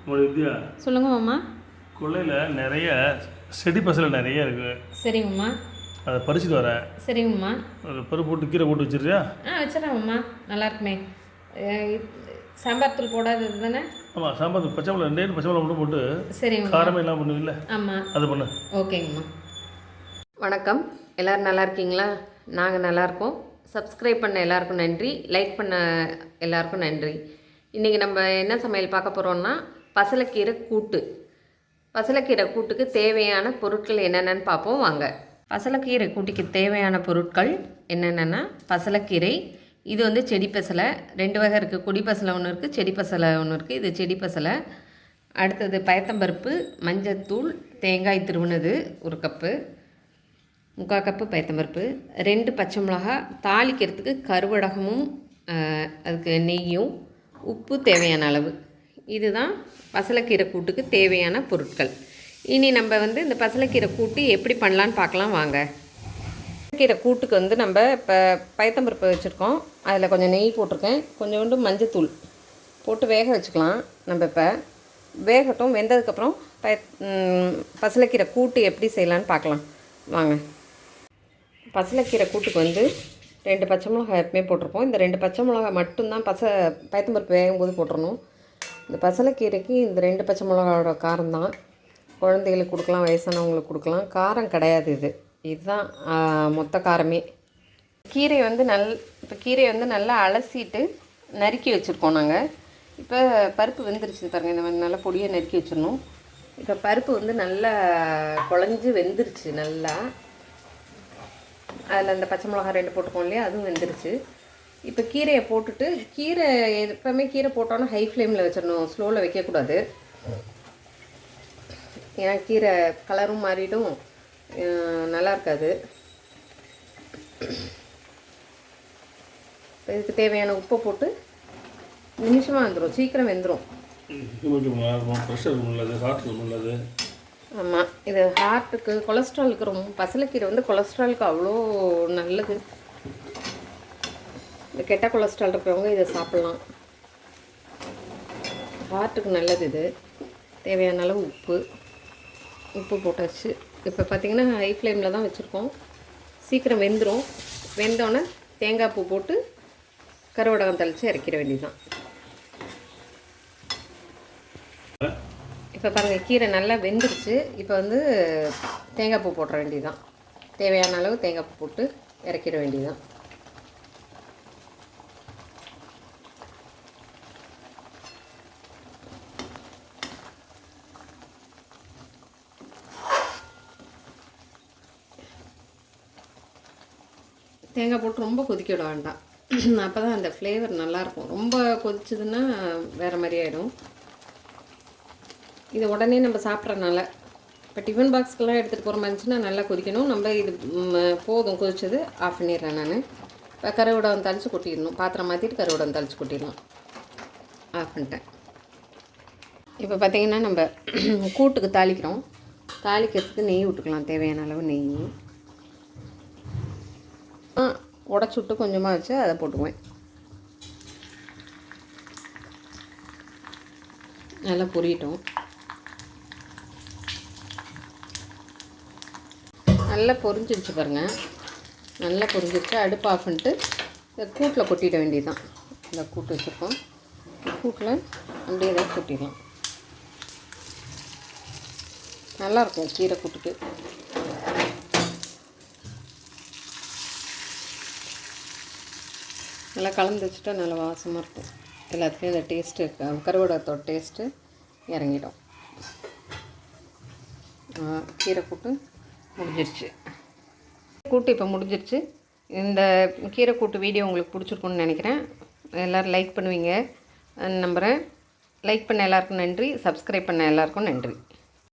உங்களுடைய வித்யா சொல்லுங்க மாமா. கொள்ளையில் நிறைய செடி பசலை நிறைய இருக்குது சரிங்கம்மா அதை பறிச்சுட்டு வரேன் சரிங்கம்மா ஒரு பருப்பு போட்டு கீரை போட்டு வச்சிருக்கியா? ஆ வச்சிடறேன் மாமா. நல்லா இருக்குமே. அஹ் சாம்பார் தூள் போடாதது தானே? ஆமாம் சாம்பார் பச்சை மிளகா ரெண்டே பச்சை மிளகா மட்டும் போட்டு சரிங்கம்மா காரமே இல்லாமல் பண்ணுவில்ல? ஆமாம் அது பண்ணு. ஓகேங்கம்மா வணக்கம். எல்லோரும் நல்லா இருக்கீங்களா? நாங்கள் நல்லா இருக்கோம். சப்ஸ்கிரைப் பண்ண எல்லாருக்கும் நன்றி. லைக் பண்ண எல்லாருக்கும் நன்றி. இன்றைக்கி நம்ம என்ன சமையல் பார்க்க போகிறோம்னா பசலைக்கீரை கூட்டு. பசலைக்கீரை கூட்டுக்கு தேவையான பொருட்கள் என்னென்னு பார்ப்போம் வாங்க. பசலைக்கீரை கூட்டுக்கு தேவையான பொருட்கள் என்னென்னா பசலைக்கீரை இது வந்து செடி பசலை ரெண்டு வகை இருக்குது கொடி பசலை ஒன்று இருக்குது செடி பசலை ஒன்று இருக்குது இது செடி பசலை. அடுத்தது பயத்தம்பருப்பு மஞ்சத்தூள் தேங்காய் திருவுனது ஒரு கப்பு முக்கால் கப்பு பயத்தம்பருப்பு ரெண்டு பச்சை மிளகா தாளிக்கிறதுக்கு கருவடகமும் அதுக்கு நெய்யும் உப்பு தேவையான அளவு. இதுதான் பசலைக்கீரை கூட்டுக்கு தேவையான பொருட்கள். இனி நம்ம வந்து இந்த பசலைக்கீரை கூட்டு எப்படி பண்ணலான்னு பார்க்கலாம் வாங்க. கீரை கூட்டுக்கு வந்து நம்ம இப்போ பயத்தம்பருப்பு வச்சுருக்கோம். அதில் கொஞ்சம் நெய் போட்டிருக்கேன். கொஞ்சோண்டு மஞ்சத்தூள் போட்டு வேக வச்சுக்கலாம். நம்ம இப்போ வேகட்டும் வெந்ததுக்கப்புறம் பய பசலக்கீரை பசலைக்கீரை கூட்டு எப்படி செய்யலான்னு பார்க்கலாம். வாங்க. பசலைக்கீரை கூட்டுக்கு வந்து ரெண்டு பச்சை மிளகாய் எப்பவுமே போட்டிருப்போம். இந்த ரெண்டு பச்சை மிளகாய் மட்டும்தான் பச பயத்தம்பருப்பு வேகும்போது போட்டுடணும் இந்த பசலைக்கீரைக்கு இந்த ரெண்டு பச்சை மிளகாவோட காரம் தான். குழந்தைகளுக்கு கொடுக்கலாம் வயசானவங்களுக்கு கொடுக்கலாம். காரம் கிடையாது இது. இதுதான் மொத்த காரமே. கீரை வந்து நல் இப்போ கீரையை வந்து நல்லா அலசிட்டு நறுக்கி வச்சுருக்கோம் நாங்கள் இப்போ பருப்பு வெந்துருச்சு பாருங்கள் இந்த மாதிரி நல்லா பொடியை நறுக்கி வச்சிடணும். இப்போ பருப்பு வந்து நல்லா குழஞ்சி வெந்துருச்சு நல்லா. அதில் அந்த பச்சை மிளகா ரெண்டு போட்டுக்கோம் இல்லையா? அதுவும் வெந்துருச்சு. இப்போ கீரையை போட்டுட்டு கீரை எப்போவுமே கீரை போட்டோன்னா ஹை ஃப்ளேமில் வச்சிடணும். ஸ்லோவில் வைக்கக்கூடாது. ஏன்னா கீரை கலரும் மாறிடும். நல்லா இருக்காது. இதுக்கு தேவையான உப்பை போட்டு நிமிஷமாக வந்துடும் சீக்கிரம் வெந்துடும் ஆமாம் இது ஹார்ட்டுக்கு கொலஸ்ட்ராலுக்கு ரொம்ப பசலைக்கீரை வந்து கொலஸ்ட்ராலுக்கு அவ்வளோ நல்லது. இந்த கெட்ட கொலஸ்ட்ரால் இருக்கிறவங்க இதை சாப்பிட்லாம். ஹார்ட்டுக்கு நல்லது இது. தேவையான அளவு உப்பு. உப்பு போட்டாச்சு. இப்போ பார்த்திங்கன்னா ஹை ஃப்ளேமில் தான் வச்சுருக்கோம். சீக்கிரம் வெந்துடும் வெந்தோடனே தேங்காய் பூ போட்டு கருவடகம் தெளித்து இறக்கிட வேண்டியதுதான். இப்போ பாருங்கள் கீரை நல்லா வெந்துருச்சு. இப்போ வந்து தேங்காய் பூ போட்டுற வேண்டியதுதான். தேவையான அளவு தேங்காய் பூ போட்டு இறக்கிட வேண்டியதுதான். தேங்காய் போட்டு ரொம்ப கொதிக்க விட வேண்டாம். அப்போ தான் அந்த ஃப்ளேவர் நல்லாயிருக்கும். ரொம்ப கொதிச்சதுன்னா வேறு மாதிரி ஆகிடும் இது உடனே நம்ம சாப்பிட்றனால இப்போ டிஃபன் பாக்ஸ்க்கெலாம் எடுத்துகிட்டு போகிற மாதிரி இருந்துச்சுன்னா நல்லா கொதிக்கணும். நம்ம இது போதும் கொதிச்சது ஆஃப் பண்ணிடுறேன் நான். இப்போ கருவிடம் தளிச்சு கொட்டிடணும். பாத்திரம் மாற்றிட்டு கருவிடம் தளிச்சு கொட்டிடலாம். ஆஃப் பண்ணிட்டேன். இப்போ பார்த்தீங்கன்னா நம்ம கூட்டுக்கு தாளிக்கிறோம். தாளிக்கிறதுக்கு நெய் விட்டுக்கலாம் தேவையான அளவு நெய். உடச்சி விட்டு கொஞ்சமாக வச்சு அதை போட்டுக்குவேன். நல்லா பொரியட்டும். நல்லா பொரிஞ்சிருச்சு பாருங்கள் நல்லா பொரிஞ்சிருச்சு. அடுப்பு ஆஃப் பண்ணிட்டு இந்த கூட்டில் கொட்டிட வேண்டியதுதான். இந்த கூட்டு வச்சுருக்கோம். கூட்டில் அப்படியே தான் கொட்டிடலாம். நல்லாயிருக்கும் கீரை கூட்டுக்கு. நல்லா கலந்து வச்சுட்டா நல்லா வாசமாக இருக்கும். எல்லாத்துலேயும் இந்த டேஸ்ட்டு கருவடத்தோட டேஸ்ட்டு இறங்கிடும். கீரை கூட்டு முடிஞ்சிருச்சு. கூட்டு இப்போ முடிஞ்சிருச்சு. இந்த கீரை கூட்டு வீடியோ உங்களுக்கு பிடிச்சிருக்குன்னு நினைக்கிறேன். எல்லோரும் லைக் பண்ணுவீங்க. நம்புகிறேன் லைக் பண்ண எல்லாருக்கும் நன்றி. சப்ஸ்கிரைப் பண்ண எல்லாருக்கும் நன்றி.